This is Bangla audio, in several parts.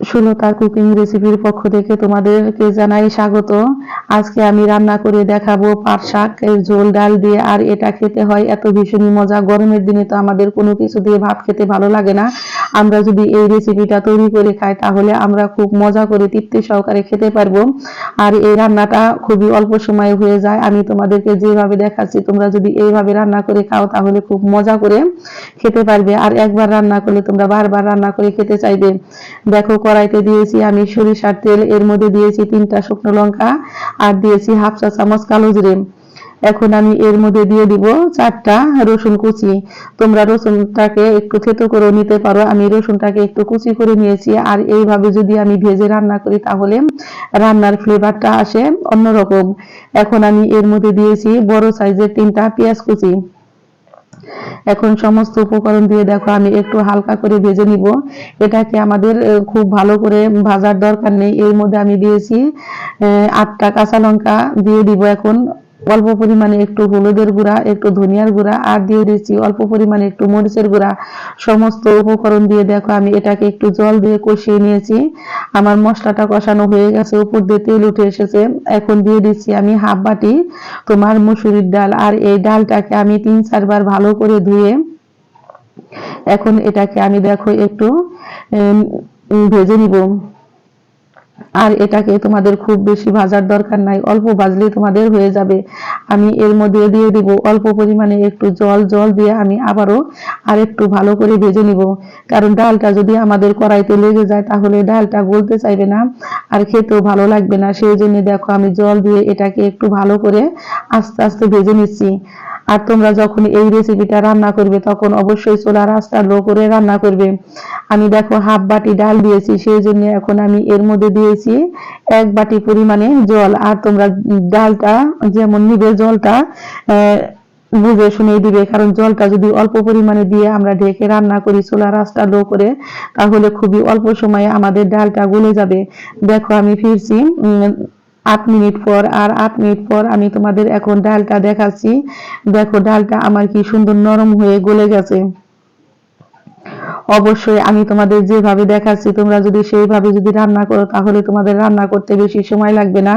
সুলতার কুকিং রেসিপির পক্ষ থেকে তোমাদেরকে জানাই স্বাগত। আজকে আমি রান্না করে দেখাবো পাট শাক ঝোল, ডাল দিয়ে, আর এটা খেতে হয় এত ভীষণই মজা। গরমের দিনে তো আমাদের কোনো কিছু দিয়ে ভাত খেতে ভালো লাগে না। আমরা যদি এই রেসিপিটা তৈরি করে খাই, তাহলে আমরা খুব মজা করে তৃপ্তি সহকারে খেতে পারব। আর এই রান্নাটা খুবই অল্প সময়ে হয়ে যায়। আমি তোমাদেরকে যেভাবে দেখাচ্ছি, তোমরা যদি এইভাবে রান্না করে খাও, তাহলে খুব মজা করে খেতে পারবে। আর একবার রান্না করলে তোমরা বারবার রান্না করে খেতে চাইবে। দেখো, কড়াইতে দিয়েছি আমি সরিষার তেল, এর মধ্যে দিয়েছি তিনটা শুকনো লঙ্কা, আর দিয়েছি হাফ চা চামচ কালো জিরে। এখন আমি এর মধ্যে দিয়ে দিব চারটা রসুন কুচি। তোমরা রসুনটাকে একটু থেতো করে নিতে পারো। আমি রসুনটাকে একটু কুচি করে নিয়েছি। আর এইভাবে যদি আমি ভেজে রান্না করি, তাহলে রান্নার ফ্লেভারটা আসে অন্যরকম। এখন আমি এর মধ্যে দিয়েছি বড় সাইজের তিনটা পেঁয়াজ কুচি। এখন সমস্ত উপকরণ দিয়ে দেখো, আমি একটু হালকা করে ভেজে নিব। এটাকে আমাদের খুব ভালো করে ভাজার দরকার নেই। এর মধ্যে আমি দিয়েছি আটটা কাঁচা লঙ্কা দিয়ে দিব এখন। অল্প পরিমাণে একটু হলুদের গুঁড়া, একটু ধনিয়ার গুঁড়া, আর দিয়ে দিচ্ছি অল্প পরিমাণে একটু মরিচের গুঁড়া। সমস্ত উপকরণ দিয়ে দেখো, আমি এটাকে একটু জল দিয়ে কষিয়ে নিয়েছি। আমার মশলাটা কষানো হয়ে গেছে, উপর দিয়ে তেল উঠে এসেছে। এখন দিয়ে দিচ্ছি আমি হাফ বাটি তোমার মুসুরির ডাল, আর এই ডালটাকে আমি তিন চারবার ভালো করে ধুয়ে এখন এটাকে আমি দেখো একটু ভেজে নিব। আর এটাকে তোমাদের খুব বেশি ভাজার দরকার নাই, অল্প ভাজলেই তোমাদের হয়ে যাবে। আমি এর মধ্যে দিয়ে দিব অল্প পরিমাণে একটু জল জল দিয়ে আমি আবারও আর একটু ভালো করে ভেজে নিব। কারণ ডালটা যদি আমাদের কড়াইতে লেগে যায়, তাহলে ডালটা গলতে চাইবে না আর খেতেও ভালো লাগবে না। সেই জন্য দেখো আমি জল দিয়ে এটাকে একটু ভালো করে আস্তে আস্তে ভেজে নিচ্ছি। আর তোমরা যখন এই রেসিপিটা রান্না করবে, তখন অবশ্যই চুলার আঁচটা লো করে রান্না করবে। আমি দেখো হাফ বাটি ডাল দিয়েছি, সেই জন্য এখন আমি এর মধ্যে দিয়েছি এক বাটি পরিমাণে জল। আর তোমরা ডালটা যেমন নিবে, জলটা বুঝে শুনে দিবে। কারণ জলটা যদি অল্প পরিমাণে দিয়ে আমরা ঢেকে রান্না করি চুলার রাস্তা লো করে, তাহলে খুবই অল্প সময়ে আমাদের ডালটা গলে যাবে। দেখো আমি ফিরছি আট মিনিট পর আর আট মিনিট পর আমি তোমাদের এখন ডালটা দেখাচ্ছি। দেখো, ডালটা আমার কি সুন্দর নরম হয়ে গলে গেছে। অবশ্যই আমি তোমাদের যেভাবে দেখাচ্ছি, তোমরা যদি সেইভাবে যদি রান্না করো, তাহলে তোমাদের রান্না করতে বেশি সময় লাগবে না।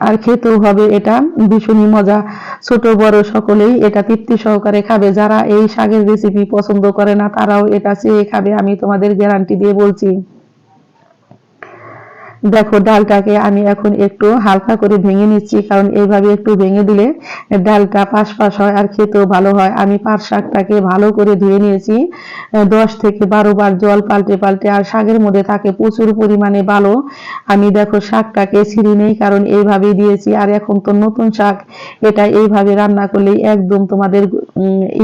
আর খেতেও হবে এটা, ভীষণই মজা। ছোট, বড় সকলেই এটা তৃপ্তি সহকারে খাবে। যারা এই শাকের রেসিপি পছন্দ করে না, তারাও এটা চেয়ে খাবে, আমি তোমাদের গ্যারান্টি দিয়ে বলছি। দেখো, ডালটাকে আমি এখন একটু হালকা করে ভেঙে নিচ্ছি, কারণ এইভাবে একটু ভেঙে দিলে ডালটা পাশ পাশ হয় আর খেতেও ভালো হয়। আমি পাট শাকটাকে ভালো করে ধুয়ে নিয়েছি, দশ থেকে বারো বার জল পাল্টে পাল্টে, আর শাকের মধ্যে থাকে প্রচুর পরিমাণে ভালো আমি দেখো, শাকটাকে ছিঁড়ি নেই, কারণ এইভাবেই দিয়েছি, আর এখন তো নতুন শাক, এটা এইভাবে রান্না করলেই একদম তোমাদের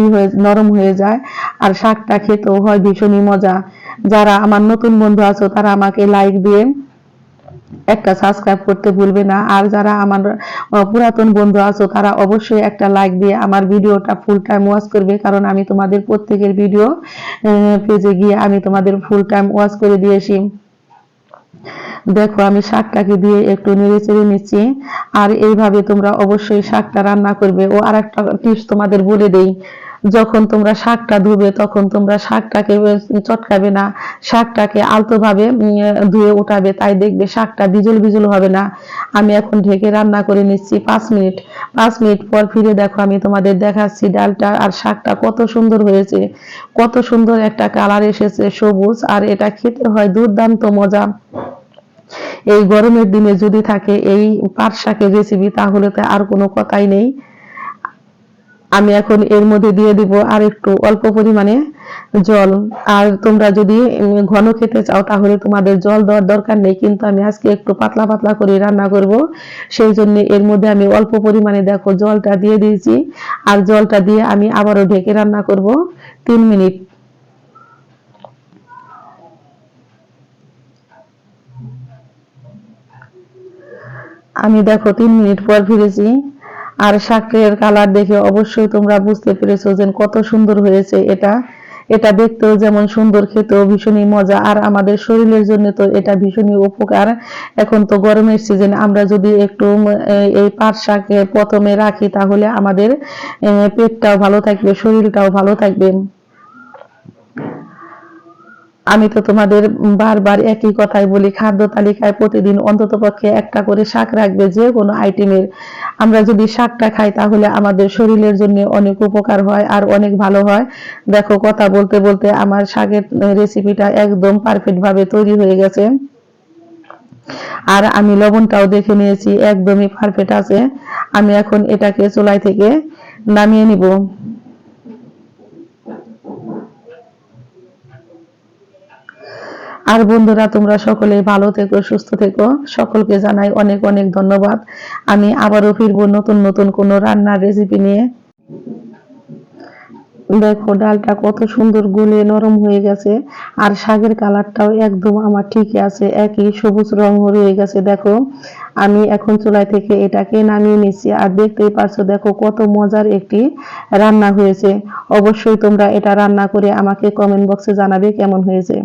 ই হয়ে, নরম হয়ে যায়, আর শাকটা খেতেও হয় ভীষণই মজা। যারা আমার নতুন বন্ধু আছো, তারা আমাকে লাইক দিয়ে একটা সাবস্ক্রাইব করতে ভুলবে না। আর যারা আমার পুরাতন বন্ধু আছো, তারা অবশ্যই একটা লাইক দিয়ে আমার ভিডিওটা ফুল টাইম ওয়াচ করবে। কারণ আমি তোমাদের প্রত্যেকের ভিডিও পেজে গিয়ে আমি তোমাদের ফুল টাইম ওয়াচ করে দিয়েছি। দেখো, আমি শাকটাকে দিয়ে একটু নেড়ে চেড়ে নিচ্ছি। আর এইভাবে তোমরা অবশ্যই শাকটা রান্না করবে। ও আর একটা টিপস তোমাদের বলে দেই। যখন তোমরা শাকটা ধুবে, তখন তোমরা শাকটাকে চটকাবে না। শাকটাকে আলতোভাবে ধুয়ে উঠাবে তাই দেখবে শাকটা বিজল বিজল হবে না। আমি এখন ঢেকে রান্না করে নিচ্ছি পাঁচ মিনিট। পাঁচ মিনিট পর ফিরে দেখো, আমি তোমাদের দেখাচ্ছি ডালটা আর শাকটা কত সুন্দর হয়েছে। কত সুন্দর একটা কালার এসেছে, সবুজ, আর এটা খেতে হয় দুর্দান্ত মজা। এই গরমের দিনে যদি থাকে এই পাট শাকের রেসিপি তাহলে তো আর কোনো কথাই নেই। আমি এখন এর মধ্যে দিয়ে দিব আর একটু অল্প পরিমাণে জল। আর তোমরা যদি ঘন খেতে চাও, তাহলে তোমাদের জল দেওয়ার দরকার নেই, কিন্তু আমি আজকে একটু পাতলা পাতলা করে রান্না করব। সেই জন্য এর মধ্যে আমি অল্প পরিমাণে দেখো জলটা দিয়ে দিয়েছি। আর জলটা দিয়ে আমি আবারও ঢেকে রান্না করব। তিন মিনিট। আমি দেখো তিন মিনিট পর ফিরেছি। আর শাকের কালার দেখে অবশ্যই তোমরা বুঝতে পেরেছ যে কত সুন্দর হয়েছে এটা। এটা দেখতেও যেমন সুন্দর, খেতেও ভীষণই মজা। আর আমাদের শরীরের জন্য তো এটা ভীষণই উপকার। এখন তো গরমের সিজন আমরা যদি একটু এই- পাট শাক প্রথমে রাখি তাহলে আমাদের পেটটাও ভালো থাকবে, শরীরটাও ভালো থাকবে। আমি তো তোমাদের বারবার একই কথাই বলি, খাদ্য তালিকায় প্রতিদিন অন্ততপক্ষে একটা করে শাক রাখবে যে কোনো আইটেমের। আমরা যদি শাকটা খাই তাহলে আমাদের শরীরের জন্য অনেক উপকার হয় আর অনেক ভালো হয়। দেখো, কথা বলতে বলতে আমার শাকের রেসিপিটা একদম পারফেক্ট ভাবে তৈরি হয়ে গেছে। আর আমি লবণটাও দেখে নিয়েছি, একদমই পারফেক্ট আছে। আমি এখন এটাকে চুলাই থেকে নামিয়ে নিব। আর বন্ধুরা, তোমরা সকলে ভালো থেকো, সুস্থ থেকো। সকলকে জানাই অনেক অনেক ধন্যবাদ। আমি আবারও ফিরবো নতুন নতুন কোনো রান্নার রেসিপি নিয়ে। দেখো, ডালটা কত সুন্দর গলে নরম হয়ে গেছে, আর শাকের কালারটাও একদম আমার ঠিকই আছে, একই সবুজ রং হয়ে গেছে, দেখো। আমি এখন চুলাই থেকে এটাকে নামিয়ে নিচ্ছি, আর দেখতেই পারছ, দেখো কত মজার একটি রান্না হয়েছে। অবশ্যই তোমরা এটা রান্না করে আমাকে কমেন্ট বক্সে জানাবে কেমন হয়েছে।